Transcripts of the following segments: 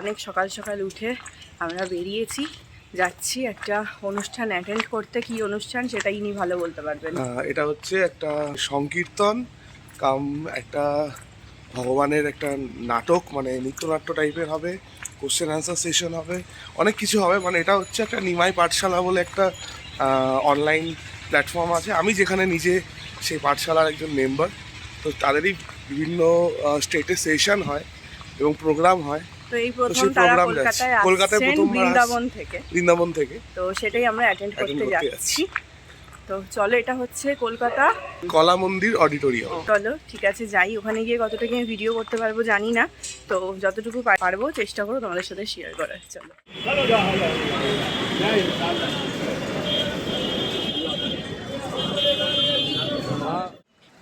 অনেক সকাল সকাল উঠে আমরা বেরিয়েছি। যাচ্ছি একটা অনুষ্ঠান অ্যাটেন্ড করতে। কি অনুষ্ঠান সেটা ইনি ভালো বলতে পারবেন? এটা হচ্ছে একটা সংকীর্তন, কাম একটা ভগবানের একটা নাটক মানে নৃত্যনাট্য টাইপের হবে কোশ্চেন অ্যান্সার সেশন হবে, অনেক কিছু হবে। মানে এটা হচ্ছে একটা নিমাই পাঠশালা বলে একটা অনলাইন প্ল্যাটফর্ম আছে। আমি যেখানে নিজে সেই পাঠশালার একজন মেম্বার তো তাদেরই বিভিন্ন স্টেটে সেশন হয় এবং প্রোগ্রাম হয়। তো এই প্রথম তারা কলকাতায় কলকাতায় প্রথম বৃন্দাবন থেকে। বৃন্দাবন থেকে। তো সেটাই আমরা অ্যাটেন্ড করতে যাচ্ছি। তো চলো এটা হচ্ছে কলকাতা। কলা মন্দির অডিটোরিয়াম। চলো ঠিক আছে যাই। ওখানে গিয়ে কতটুকু আমি ভিডিও করতে পারব জানি না। তো যতটুকু পারব চেষ্টা করো তোমাদের সাথে শেয়ার করার। চলো।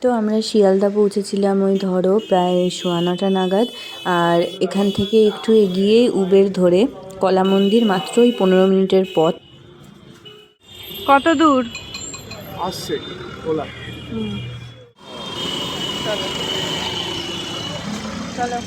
তো আমরা শিয়ালদা পৌঁছেছিলাম ওই ধরো প্রায় সোয়া নটা নাগাদ। আর এখান থেকে একটু এগিয়ে উবের ধরে কলা মন্দির ওই পনেরো মিনিটের পথ। কত দূর? আসছে ওলা। চলো চলো।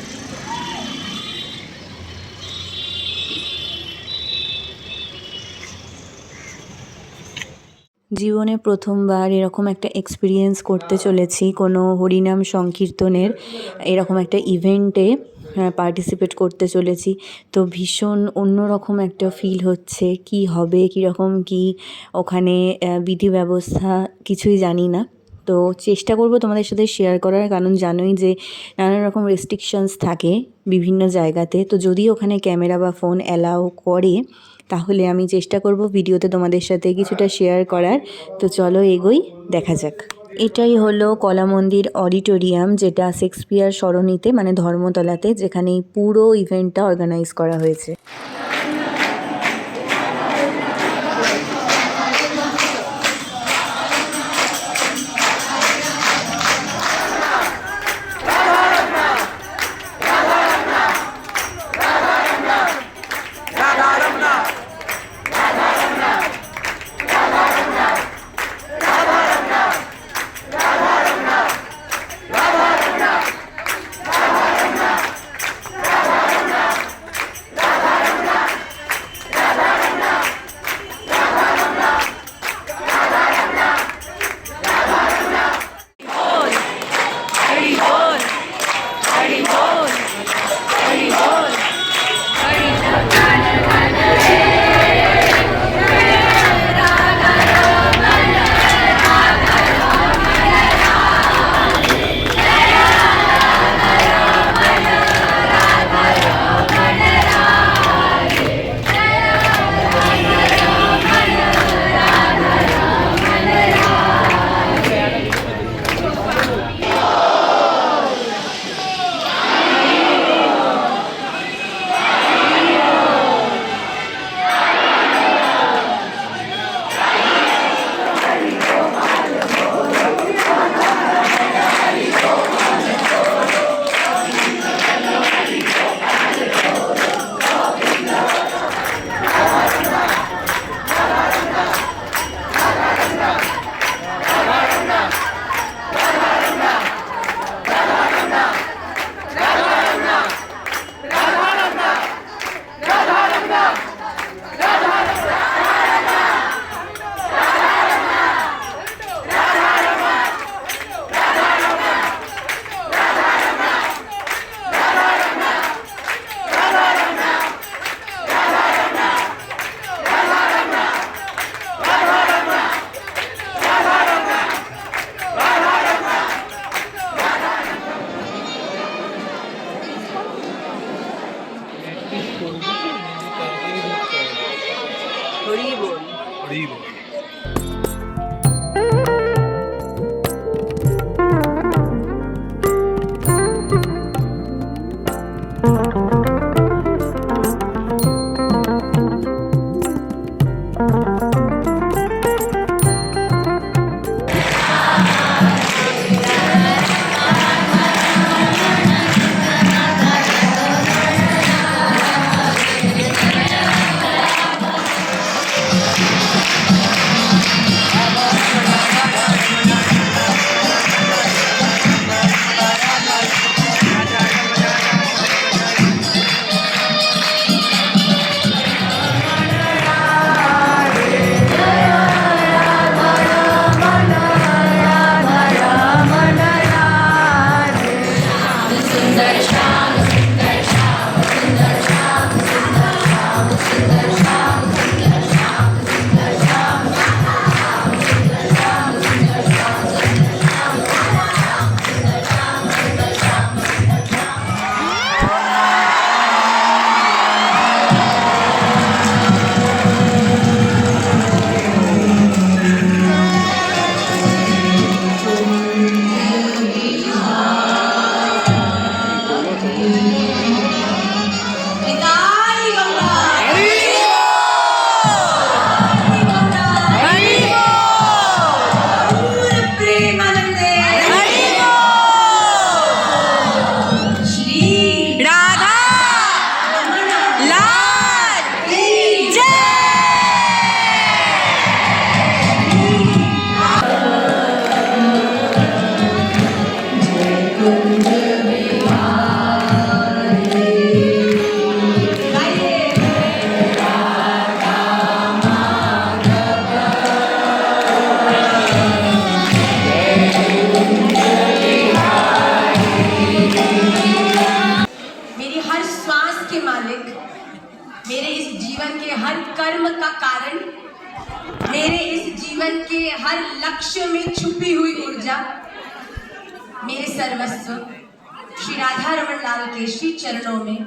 জীবনে প্রথমবার এরকম একটা এক্সপিরিয়েন্স করতে চলেছি, কোনো হরিনাম সংকীর্তনের এরকম একটা ইভেন্টে পার্টিসিপেট করতে চলেছি। তো ভীষণ অন্যরকম একটা ফিল হচ্ছে, কি হবে, কীরকম, কি ওখানে বিধি ব্যবস্থা কিছুই জানি না। তো চেষ্টা করব তোমাদের সাথে শেয়ার করার, কারণ জানোই যে নানান রকম রেস্ট্রিকশনস থাকে বিভিন্ন জায়গাতে। তো যদি ওখানে ক্যামেরা বা ফোন অ্যালাউ করে তাহলে আমি চেষ্টা করব ভিডিওতে তোমাদের সাথে কিছুটা শেয়ার করার। তো চলো এগোই, দেখা যাক। এটাই হলো কলা মন্দির অডিটোরিয়াম, যেটা শেক্সপিয়ার সরণিতে মানে ধর্মতলাতে, যেখানে পুরো ইভেন্টটা অর্গানাইজ করা হয়েছে। হরি বল Thank हर लक्ष्य में छुपी हुई ऊर्जा। मेरे सर्वस्व, श्री राधा रमन लाल के श्री चरणों में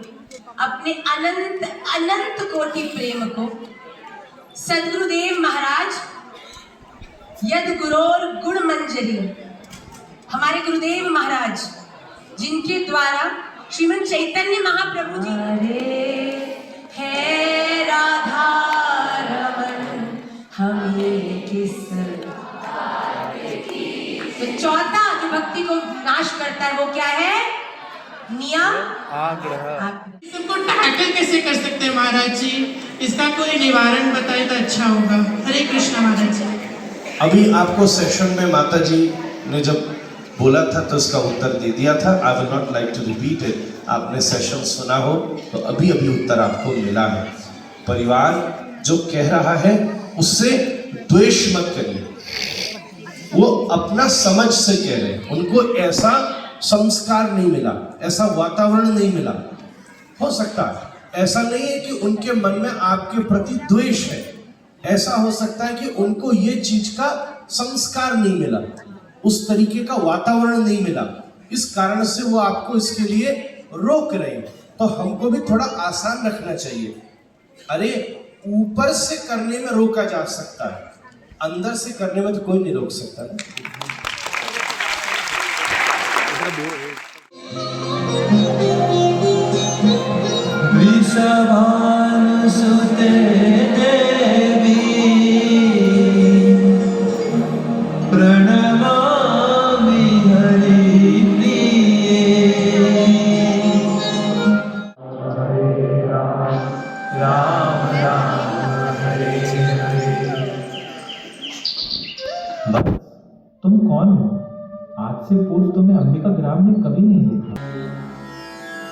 अपने अनंत अनंत कोटि प्रेम को, सदगुरुदेव महाराज यद गुरोर गुण मंजरी हमारे गुरुदेव महाराज, जिनके द्वारा श्रीमन चैतन्य महाप्रभु जी हे राधा नाश करता है वो क्या है? नियम आग्रह। इसको टैकल कैसे कर सकते हैं महाराज जी? इसका कोई निवारण बताए तो अच्छा होगा। हरे कृष्णा महाराज जी। अभी आपको सेशन में माता जी ने जब बोला था तो उसका उत्तर दे दिया था। I will not like to repeat it आपने सेशन सुना हो तो अभी अभी उत्तर आपको मिला है। परिवार जो कह रहा है उससे द्वेष मत करिए। वो अपना समझ से कह रहे हैं। उनको ऐसा संस्कार नहीं मिला, ऐसा वातावरण नहीं मिला। हो सकता है, ऐसा नहीं है कि उनके मन में आपके प्रति द्वेष है। ऐसा हो सकता है कि उनको ये चीज़ का संस्कार नहीं मिला, उस तरीके का वातावरण नहीं मिला। इस कारण से वो आपको इसके लिए रोक रहे हैं। तो हमको भी थोड़ा आसान रखना चाहिए। अरे, ऊपर से करने में रोका जा सकता है। अंदर से करने में तो कोई नहीं रोक सकता ना।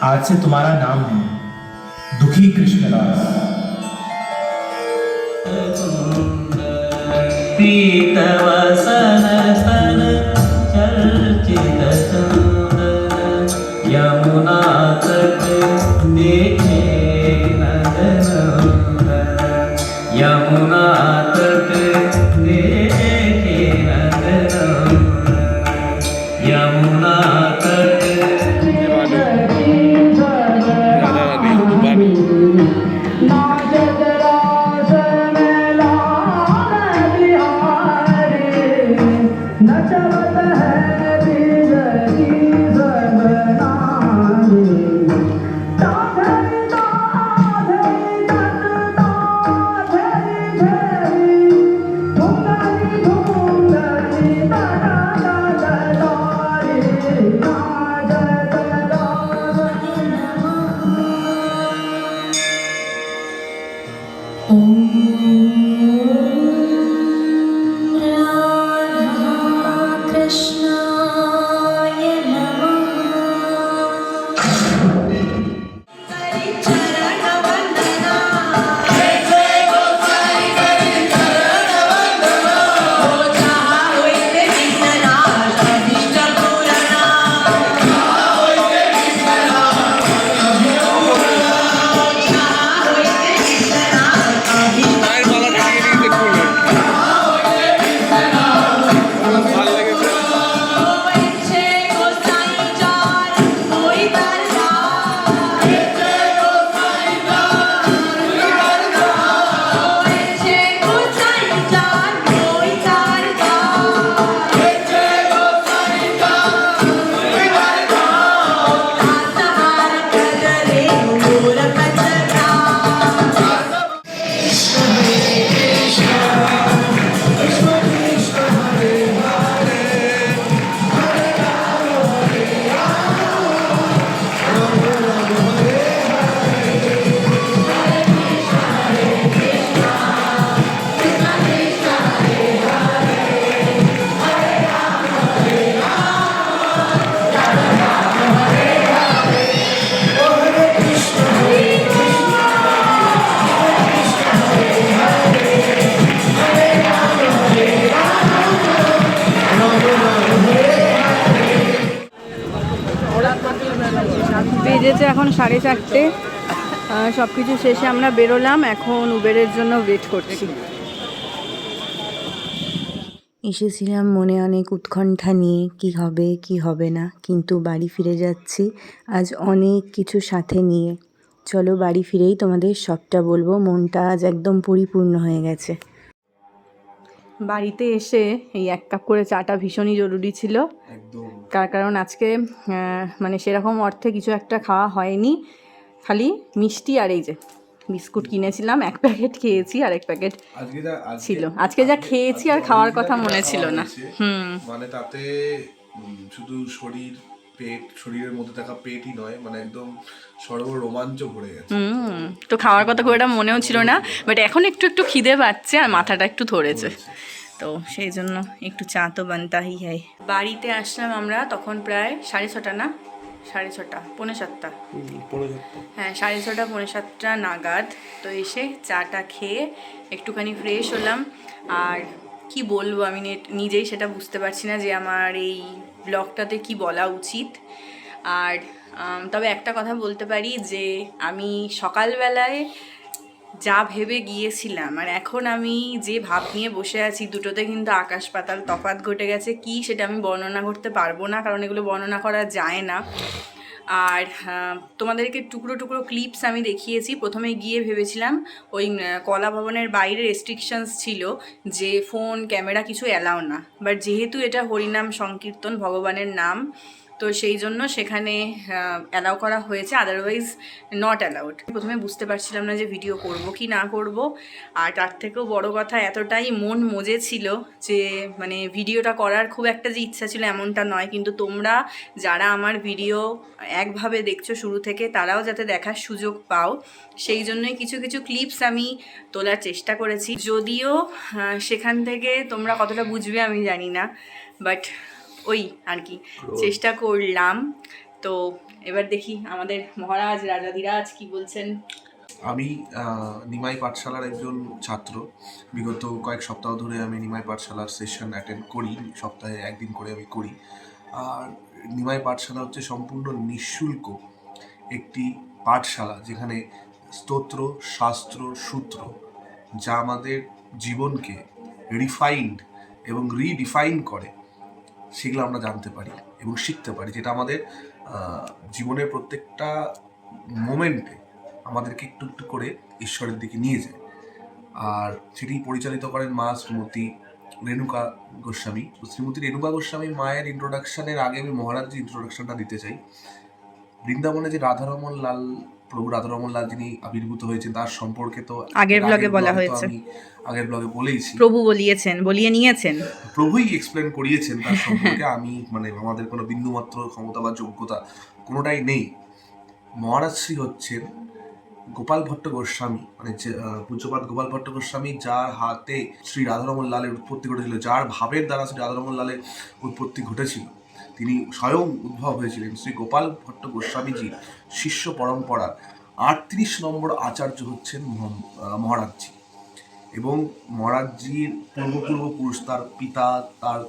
आज से तुम्हारा नाम है दुखी कृष्णदास। पीतवसन चर्चित यमुना देखे Om. সাড়ে চারটে। সব কিছু শেষে আমরা বেরোলাম। এখন উবেরের জন্য ওয়েট করছি। এসেছিলাম মনে অনেক উৎকণ্ঠা নিয়ে, কি হবে কি হবে না, কিন্তু বাড়ি ফিরে যাচ্ছি আজ অনেক কিছু সাথে নিয়ে। চলো বাড়ি ফিরেই তোমাদের সবটা বলব। মনটা আজ একদম পরিপূর্ণ হয়ে গেছে। বাড়িতে এসে এই এক কাপ করে চাটা ভীষণই জরুরি ছিল তার কারণ আজকে মানে সেরকম অর্থে কিছু একটা খাওয়া হয়নি খালি মিষ্টি আর এই যে বিস্কুট কিনেছিলাম এক প্যাকেট খেয়েছি আর এক প্যাকেট ছিল। আজকে যা খেয়েছি আর খাওয়ার কথা মনে ছিল না। হুম। মানে তাতে শুধু শরীর পেট শরীরের মধ্যে থাকা পেটই নয় মানে একদম সর্ব রোমাঞ্চ ভরে গেছে। হুম তো খাওয়ার কথা খুব একটা মনেও ছিল না বাট এখন একটু একটু খিদে পাচ্ছে আর মাথাটা একটু ধরেছে। তো সেই জন্য একটু চা তো বানতাই হয়। বাড়িতে আসলাম আমরা তখন প্রায় সাড়ে ছটা না? সাড়ে ছটা পৌনে সাতটা। হ্যাঁ সাড়ে ছটা পৌনে সাতটা নাগাদ তো এসে চাটা খেয়ে একটুখানি ফ্রেশ হলাম। আর কি বলব আমি নিজেই সেটা বুঝতে পারছি না যে আমার এই ব্লগটাতে কি বলা উচিত। আর তবে একটা কথা বলতে পারি যে আমি সকালবেলায় যা ভেবে গিয়েছিলাম, আর এখন আমি যে ভাব নিয়ে বসে আছি, দুটোতে কিন্তু আকাশ পাতাল তফাৎ ঘটে গেছে। কি সেটা আমি বর্ণনা করতে পারব না, কারণ এগুলো বর্ণনা করা যায় না। আর তোমাদেরকে টুকরো টুকরো ক্লিপস আমি দেখিয়েছি। প্রথমে গিয়ে ভেবেছিলাম ওই কলা ভবনের বাইরে রেস্ট্রিকশনস ছিল যে ফোন ক্যামেরা কিছু অ্যালাও না। বাট যেহেতু এটা হরিনাম সংকীর্তন, ভগবানের নাম তো সেই জন্য সেখানে অ্যালাউ করা হয়েছে আদারওয়াইজ নট অ্যালাউড প্রথমে বুঝতে পারছিলাম না যে ভিডিও করব কি না করব। আর তার থেকেও বড় কথা, এতটাই মন মজে ছিল যে মানে ভিডিওটা করার খুব একটা যে ইচ্ছা ছিল এমনটা নয়। কিন্তু তোমরা যারা আমার ভিডিও একভাবে দেখছ শুরু থেকে, তারাও যাতে দেখার সুযোগ পাও। সেই জন্যই কিছু কিছু ক্লিপস আমি তোলার চেষ্টা করেছি। যদিও সেখান থেকে তোমরা কতটা বুঝবে আমি জানি না। বাট ওই আর কি। চেষ্টা করলাম। তো এবার দেখি আমাদের মহারাজ রাজা রাজাধিরাজ কি বলছেন। আমি নিমাই পাঠশালার একজন ছাত্র। বিগত কয়েক সপ্তাহ ধরে আমি নিমাই পাঠশালার সেশন অ্যাটেন্ড করি। সপ্তাহে একদিন করে আমি করি। আর নিমাই পাঠশালা হচ্ছে সম্পূর্ণ নিঃশুল্ক একটি পাঠশালা যেখানে স্তোত্র শাস্ত্র সূত্র যা আমাদের জীবনকে রিফাইন্ড এবং রিডিফাইন করে। সেগুলো আমরা জানতে পারি এবং শিখতে পারি, যেটা আমাদের জীবনের প্রত্যেকটা মোমেন্টে আমাদেরকে একটু একটু করে ঈশ্বরের দিকে নিয়ে যায়। আর সেটি পরিচালিত করেন মা শ্রীমতী রেণুকা গোস্বামী। তো শ্রীমতী রেণুকা গোস্বামী মায়ের ইন্ট্রোডাকশনের আগে আমি মহারাজের ইন্ট্রোডাকশানটা দিতে চাই। বৃন্দাবনে যে রাধারমন লাল প্রভু রাধারমন লাল যিনি আবির্ভূত হয়েছেন তার সম্পর্কে তো আগের ব্লগে বলা হয়েছে। আগের ব্লগে বলেইছি। প্রভু বলিয়েছেন বলিয়ে নিয়েছেন। প্রভুই এক্সপ্লেন করিয়েছেন তার সম্পর্কে। আমি মানে আমাদের কোনো বিন্দুমাত্র ক্ষমতা বা যোগ্যতা কোনোটাই নেই। মহারাজ শ্রী হচ্ছেন গোপাল ভট্ট গোস্বামী। মানে পূজ্যপাত গোপাল ভট্ট গোস্বামী যার হাতে শ্রী রাধারমন লালের উৎপত্তি ঘটেছিল যার ভাবের দ্বারা শ্রী রাধারমন লালের উৎপত্তি ঘটেছিল। তিনি স্বয়ং উদ্ভব হয়েছিলেন, শ্রী গোপাল ভট্ট গোস্বামীজির শিষ্য পরম্পরার আটত্রিশ নম্বর আচার্য হচ্ছেন মহারাজজি। এবং মহারাজজির পূর্বপূর্ব পুরুষ, তার পিতা তার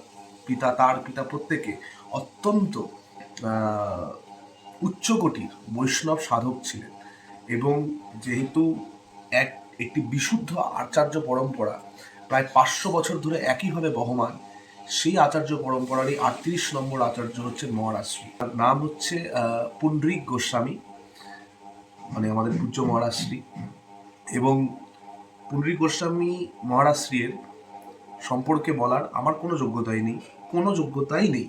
পিতা তার পিতা প্রত্যেকে অত্যন্ত উচ্চকোটির বৈষ্ণব সাধক ছিলেন। এবং যেহেতু এক, একটি বিশুদ্ধ আচার্য পরম্পরা, প্রায় পাঁচশো বছর ধরে একইভাবে বহমান সেই আচার্য পরম্পরারই আটত্রিশ নম্বর আচার্য হচ্ছেন মহারাজশ্রী তার নাম হচ্ছে পুণ্ডরিক গোস্বামী মানে আমাদের পূজ্য মহারাজশ্রী এবং পুণ্ডরিক গোস্বামী মহারাজশ্রীর সম্পর্কে বলার আমার কোনো যোগ্যতাই নেই, কোনো যোগ্যতাই নেই।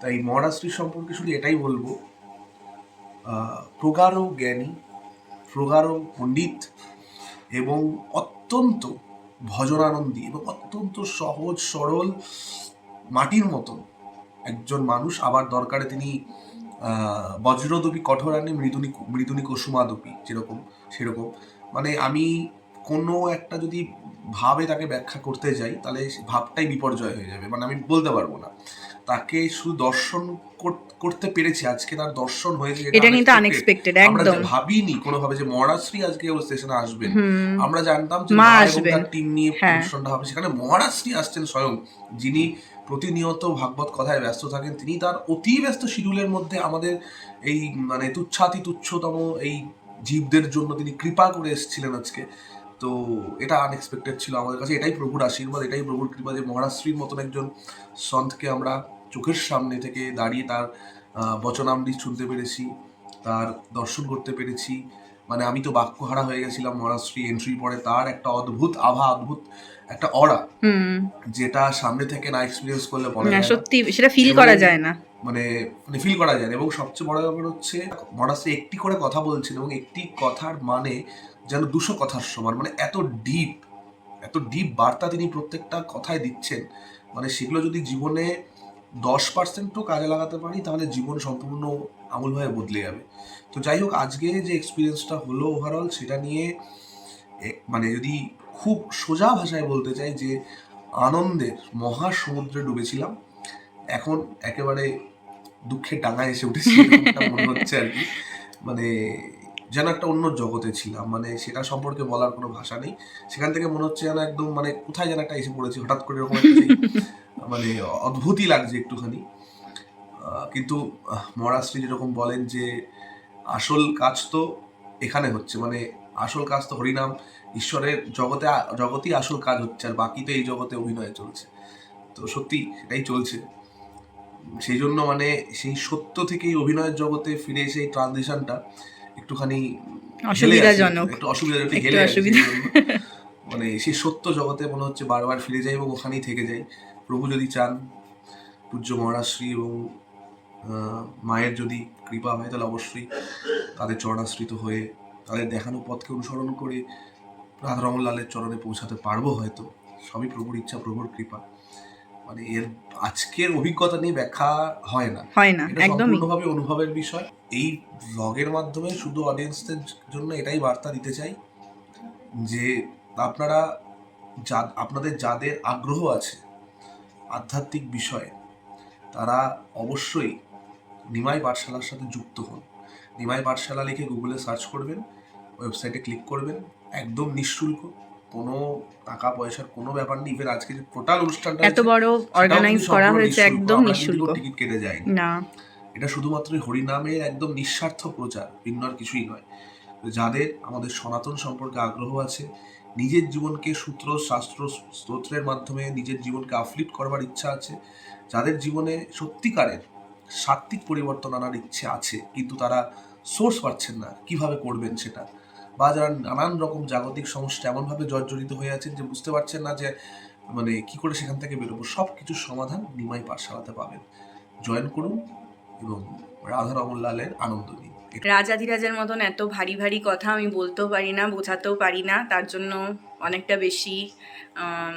তাই মহারাজশ্রী সম্পর্কে শুধু এটাই বলব প্রগাঢ় জ্ঞানী, প্রগাঢ় পণ্ডিত এবং অত্যন্ত ভজনানন্দী এবং অত্যন্ত সহজ, সরল, মাটির মতো একজন মানুষ। আবার দরকারে তিনি বজ্রদপি কঠোরানি মৃদুনি মৃদুনি কুসুমাদপী যেরকম, সেরকম। মানে আমি কোনো একটা যদি ভাবে তাকে ব্যাখ্যা করতে যাই, তাহলে ভাবটাই বিপর্যয় হয়ে যাবে। মানে আমি বলতে পারব না। তাকে শুধু দর্শন করতে পেরেছি। আজকে তার দর্শন হয়েছে এটা কিন্তু আনএক্সপেক্টেড আমরা একদম। ভাবিনি কোনোভাবে যে মহারাজশ্রী আজকে ওর স্টেশনে আসবেন আমরা জানতাম যে মা আসবেন। টিম নিয়ে হ্যাঁ। অনুষ্ঠানটা হবে সেখানে। মহারাজশ্রী আসছেন স্বয়ং। যিনি প্রতিনিয়ত ভাগবত কথায় ব্যস্ত থাকেন তিনি তার অতি ব্যস্ত শিডিউলের মধ্যে আমাদের এই মানে তুচ্ছাতি তুচ্ছতম এই জীবদের জন্য তিনি কৃপা করে এসেছিলেন আজকে। তো এটা আনএক্সপেক্টেড ছিল আমাদের কাছে। এটাই প্রভুর আশীর্বাদ এটাই প্রভুর কৃপা যে মহারাষ্ট্রীর মতন একজন সন্তকে আমরা চোখের সামনে থেকে দাঁড়িয়ে তার বচনামৃত শুনতে পেরেছি তার দর্শন করতে পেরেছি। মানে আমি তো বাক্যহারা হয়ে গেছিলাম মহারাষ্ট্রী এন্ট্রি পরে তার একটা অদ্ভুত আভা অদ্ভুত একটা অরা যেটা সামনে থেকে না এক্সপিরিয়েন্স করলে বলা যায় সত্যি সেটা ফিল করা যায় না। মানে মানে ফিল করা যায় এবং সবচেয়ে বড় ব্যাপার হচ্ছে মনাস্ট্রি একটি করে কথা বলছেন এবং একটি কথার মানে যেন দুশো কথার সমান মানে এত ডিপ এত ডিপ বার্তা তিনি প্রত্যেকটা কথায় দিচ্ছেন। মানে সেগুলো যদি জীবনে দশ পার্সেন্টও কাজে লাগাতে পারি, তাহলে জীবন সম্পূর্ণ আমূলভাবে বদলে যাবে। তো যাই হোক, আজকে যে এক্সপিরিয়েন্সটা হলো ওভারঅল সেটা নিয়ে মানে যদি খুব সোজা ভাষায় বলতে চাই যে আনন্দের মহা সমুদ্রে ডুবেছিলাম, এখন একেবারে দুঃখের ডাঙায় এসে উঠেছি মনে হচ্ছে আর কি। মানে যেন একটা অন্য জগতে ছিলাম মানে সেটা সম্পর্কে বলার কোনো ভাষা নেই। সেখান থেকে মনে হচ্ছে যেন একদম মানে কোথায় যেন একটা এসে পড়েছি, হঠাৎ করে এরকম মানে অদ্ভুতই লাগছে একটুখানি। কিন্তু মহারাষ্ট্রী যেরকম বলেন যে আসল কাজ তো এখানে হচ্ছে। মানে আসল কাজ তো হরিনাম। ঈশ্বরের জগতে জগতেই আসল কাজ হচ্ছে আর বাকি তো এই জগতে অভিনয় চলছে। তো সত্যি সেটাই চলছে। সেই জন্য মানে সেই সত্য থেকে এই অভিনয়ের জগতে ফিরে এসে এই ট্রানজিশনটা একটুখানি অসুবিধাজনক। একটু অসুবিধা একটু একটু হেলে অসুবিধা। মানে সেই সত্য জগতে মনে হচ্ছে বারবার ফিরে যাই এবং ওখানেই থেকে যাই। প্রভু যদি চান পূজ্য মহারাশ্রী এবং মায়ের যদি কৃপা হয় তাহলে অবশ্যই তাদের চরণাশ্রিত হয়ে তাদের দেখানো পথকে অনুসরণ করে রাধারমন লালের চরণে পৌঁছাতে পারব হয়তো। সবই প্রভুর ইচ্ছা প্রভুর কৃপা। মানে এর আজকের অভিজ্ঞতা নিয়ে ব্যাখ্যা হয় না। হয় না সম্পূর্ণভাবে অনুভবের বিষয়। এই ব্লগের মাধ্যমে শুধু অডিয়েন্সদের জন্য এটাই বার্তা দিতে চাই যে আপনারা যা আপনাদের যাদের আগ্রহ আছে আধ্যাত্মিক বিষয়ে তারা অবশ্যই নিমাই পাঠশালার সাথে যুক্ত হন। নিমাই পাঠশালা লিখে গুগলে সার্চ করবেন ওয়েবসাইটে ক্লিক করবেন একদম নিঃশুল্ক কোনো টাকা পয়সার কোনো ব্যাপার নেই। ইভেন আজকে যে টোটাল অনুষ্ঠানটা এত বড় অর্গানাইজ করা হয়েছে একদম নিঃশুল্ক। টিকিট কেটে যায় না। এটা শুধুমাত্র হরিনামের একদম নিঃস্বার্থ প্রচার ভিন্ন আর কিছুই নয়। যাদের আমাদের সনাতন সম্পর্কে আগ্রহ আছে নিজের জীবনকে সূত্র, শাস্ত্র, স্তোত্রের মাধ্যমে নিজের জীবনকে আফলিট করবার ইচ্ছা আছে। যাদের জীবনে সত্যিকারের সাত্ত্বিক পরিবর্তন আনার ইচ্ছে আছে, কিন্তু তারা সোর্স পাচ্ছেন না, কীভাবে করবেন সেটা? বা যারা নানান রকম জাগতিক সমস্যা এমনভাবে জর্জরিত হয়ে আছেন যে বুঝতে পারছেন না যে মানে কি করে সেখান থেকে বেরোবো সব কিছুর সমাধান নিমাই পাঠশালাতে পাবেন। জয়েন করুন এবং রাধা রমন লালের আনন্দ নিন। রাজাধিরাজের মতন এত ভারী ভারী কথা আমি বলতেও পারি না, বোঝাতেও পারি না। তার জন্য অনেকটা বেশি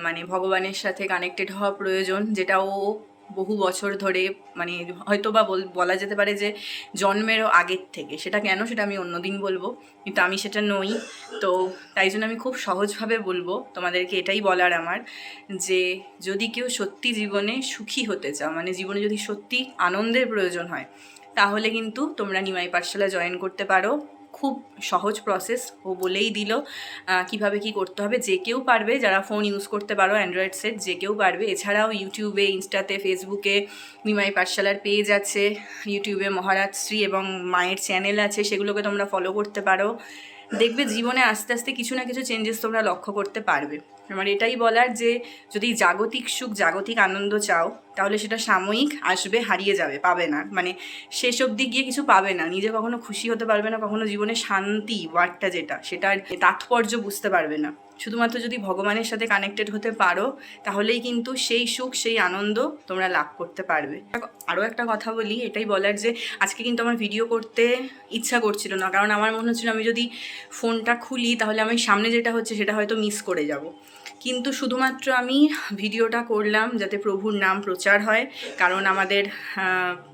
মানে ভগবানের সাথে কানেক্টেড হওয়া প্রয়োজন যেটা ও বহু বছর ধরে মানে হয়তো বা বল- যেতে পারে যে জন্মেরও আগের থেকে। সেটা কেন সেটা আমি অন্যদিন বলব, কিন্তু আমি সেটা নই। তো তাই জন্য আমি খুব সহজভাবে বলব, তোমাদেরকে এটাই বলার আমার যে যদি কেউ সত্যি জীবনে সুখী হতে চাও মানে জীবনে যদি সত্যি আনন্দের প্রয়োজন হয় তাহলে কিন্তু তোমরা নিমাই পাঠশালা জয়েন করতে পারো। খুব সহজ প্রসেস ও বলেই দিল কীভাবে কি করতে হবে। যে কেউ পারবে, যারা ফোন ইউজ করতে পারো অ্যান্ড্রয়েড সেট যে কেউ পারবে। এছাড়াও ইউটিউবে ইনস্টাতে ফেসবুকে নিমাই পাঠশালার পেজ আছে। ইউটিউবে মহারাজশ্রী এবং মায়ের চ্যানেল আছে, সেগুলোকে তোমরা ফলো করতে পারো। দেখবে জীবনে আস্তে আস্তে কিছু না কিছু চেঞ্জেস তোমরা লক্ষ্য করতে পারবে। আমার এটাই বলার যে যদি জাগতিক সুখ, জাগতিক আনন্দ চাও, তাহলে সেটা সাময়িক আসবে, হারিয়ে যাবে, পাবে না। মানে শেষ অবধি গিয়ে কিছু পাবে না। নিজে কখনো খুশি হতে পারবে না, কখনো জীবনে শান্তি ওয়ার্ডটা যেটা, সেটার তাৎপর্য বুঝতে পারবে না। শুধুমাত্র যদি ভগবানের সাথে কানেক্টেড হতে পারো, তাহলেই কিন্তু সেই সুখ, সেই আনন্দ তোমরা লাভ করতে পারবে। আরও একটা কথা বলি, এটাই বলার যে আজকে কিন্তু আমার ভিডিও করতে ইচ্ছা করছিল না। কারণ আমার মনে হচ্ছিল, আমি যদি ফোনটা খুলি, তাহলে আমি সামনে যেটা হচ্ছে, সেটা হয়তো মিস করে যাব। কিন্তু শুধুমাত্র আমি ভিডিওটা করলাম যাতে প্রভুর নাম প্রচার হয়, কারণ আমাদের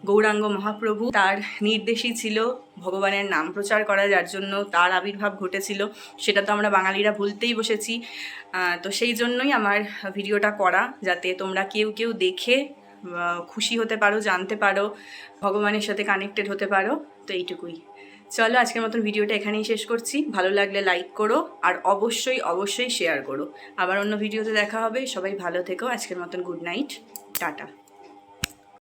গৌরাঙ্গ মহাপ্রভু তার নির্দেশই ছিল ভগবানের নাম প্রচার করা, যার জন্য তার আবির্ভাব ঘটেছিল। সেটা তো আমরা বাঙালিরা ভুলতেই বসেছি। তো সেই জন্যই আমার ভিডিওটা করা, যাতে তোমরা কেউ কেউ দেখে খুশি হতে পারো, জানতে পারো, ভগবানের সাথে কানেক্টেড হতে পারো। তো এইটুকুই। চলো আজকের মতন ভিডিওটা এখানেই শেষ করছি। ভালো লাগলে লাইক করো আর অবশ্যই অবশ্যই শেয়ার করো। আবার অন্য ভিডিওতে দেখা হবে। সবাই ভালো থেকো। আজকের মতন গুড নাইট টাটা।